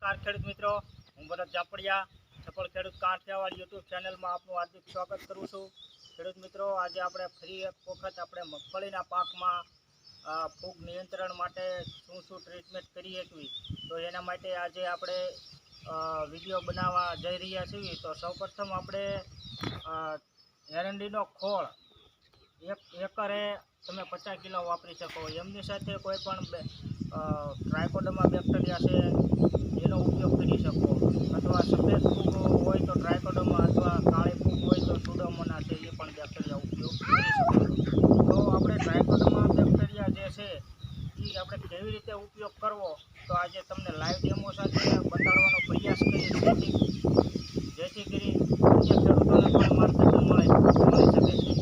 નમસ્કાર ખેડૂત મિત્રો, હું ભરત જાપડિયા, સફળ ખેડૂત કાંઠિયાવાડ યુટ્યુબ ચેનલમાં આપનું હાર્દિક સ્વાગત કરું છું. ખેડૂત મિત્રો, આજે આપણે ફરી એક વખત આપણે મગફળીના પાકમાં ફૂગ નિયંત્રણ માટે શું શું ટ્રીટમેન્ટ કરી શકવી તો એના માટે આજે આપણે વીડિયો બનાવવા જઈ રહ્યા છીએ. તો સૌપ્રથમ આપણે એરંડીનો ખોળ એક એકરે તમે પચાસ કિલો વાપરી શકો. એમની સાથે કોઈ પણ અ, બેક્ટેરિયા છે એનો ઉપયોગ કરી શકો. અથવા સફેદ ફૂગ હોય તો ટ્રાયકોડમાં અથવા કાળી ફૂગ હોય તો સુડોમોના છે એ પણ બેક્ટેરિયા ઉપયોગ કરી શકો. તો આપણે ટ્રાયકોડમાં બેક્ટેરિયા જે છે એ આપણે કેવી રીતે ઉપયોગ કરવો? તો આજે તમને લાઈવ ડેમો સાથે બતાડવાનો પ્રયાસ કરીએ. જેથી જેથી કરી અન્ય ખેડૂતોને પણ માર્ગદર્શન મળે મળી શકે છે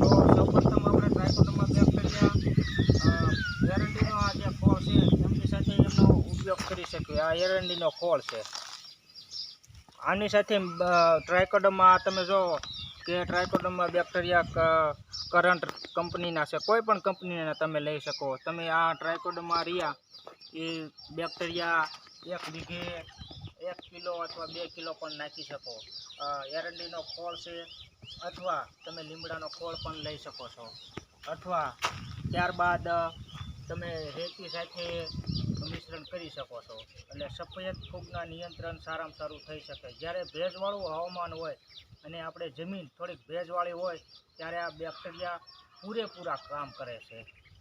તો સૌપ્રથમ આપણે ટ્રાયકોડર્મા બેક્ટેરિયા એરંડીનો આ જે ફળ છે એમની સાથે એમનો ઉપયોગ કરી શકીએ. આ એરંડીનો ખોળ છે. આની સાથે ટ્રાયકોડમાં તમે જો કે ટ્રાયકોડમાં બેક્ટેરિયા કરંટ કંપનીના છે. કોઈ પણ કંપનીના તમે લઈ શકો. તમે આ ટ્રાયકોડમાં રહ્યા, એ બેક્ટેરિયા એક વીઘે એક કિલો અથવા બે કિલો પણ નાખી શકો. એરંડીનો ખોળ છે અથવા તમે લીમડાનો ખોળ પણ લઈ શકો છો. અથવા ત્યારબાદ તમે રેતી સાથે મિશ્રણ કરી શકો છો. એટલે સફેદ ફૂગના નિયંત્રણ સારામાં સારું થઈ શકે. જ્યારે ભેજવાળું હવામાન હોય અને આપણે જમીન થોડીક ભેજવાળી હોય, ત્યારે આ બેક્ટેરિયા પૂરેપૂરા કામ કરે છે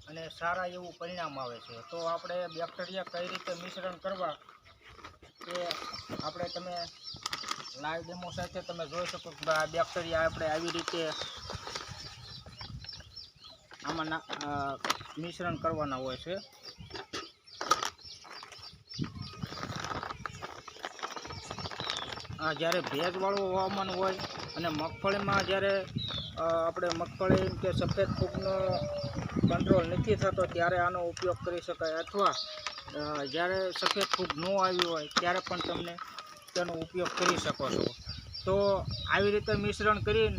અને સારા એવું પરિણામ આવે છે. તો આપણે બેક્ટેરિયા કઈ રીતે મિશ્રણ કરવા એ આપણે તમે લાઈવ ડેમો સાથે તમે જોઈ શકો કે આ બેક્ટેરિયા આપણે આવી રીતે આમાં મિશ્રણ કરવાના હોય છે. જ્યારે ભેજવાળું હવામાન હોય અને મગફળીમાં જ્યારે આપણે મગફળી કે સફેદ ફૂગનો કંટ્રોલ નથી થતો ત્યારે આનો ઉપયોગ કરી શકાય અથવા જ્યારે સફેદ ફૂગ ન આવી હોય ત્યારે પણ તમને તેનો ઉપયોગ કરી શકો છો. તો આવી રીતે મિશ્રણ કરીને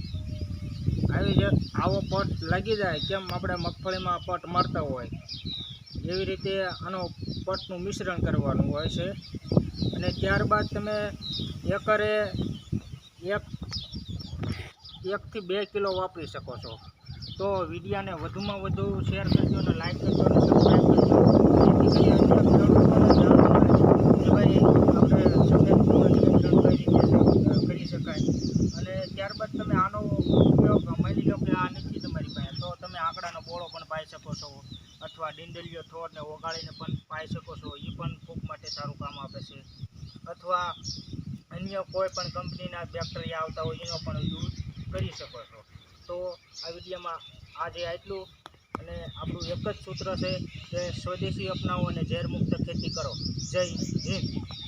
આવી જે આવો પટ લાગી જાય. કેમ આપણે મગફળીમાં પટ મારતા હોય? એવી રીતે આનો પટનું મિશ્રણ કરવાનું હોય છે. અને ત્યારબાદ તમે એકરે એક, એકથી બે કિલો વાપરી શકો છો. તો વિડીયાને વધુમાં વધુ શેર કરજો અને લાઈક કરજો અને સબસ્ક્રાઈબ કરજો જેથી કરી અન્ય ખેડૂતોને જાણ મળે કે ભાઈ આપણે સફેદ ફૂગનું નિયંત્રણ કઈ રીતે કરી શકાય અને ત્યારબાદ તમે આનો ઉપયોગ માની લો કે આ નથી તમારી પાસે તો તમે આંકડાનો બોળો પણ પાઈ શકો છો અથવા થોડને ઓગાળીને પણ પાઈ શકો છો એ પણ ફૂગ માટે સારું કામ આપે છે. અથવા અન્ય કોઈ પણ કંપનીના બેક્ટેરિયા આવતા હોય, એનો પણ યુઝ કરી શકો છો. તો આ વિડીયોમાં આજે આટલું, અને આપણું એક જ સૂત્ર છે કે સ્વદેશી અપનાવો અને ઝેરમુક્ત ખેતી કરો. જય હિન્દ.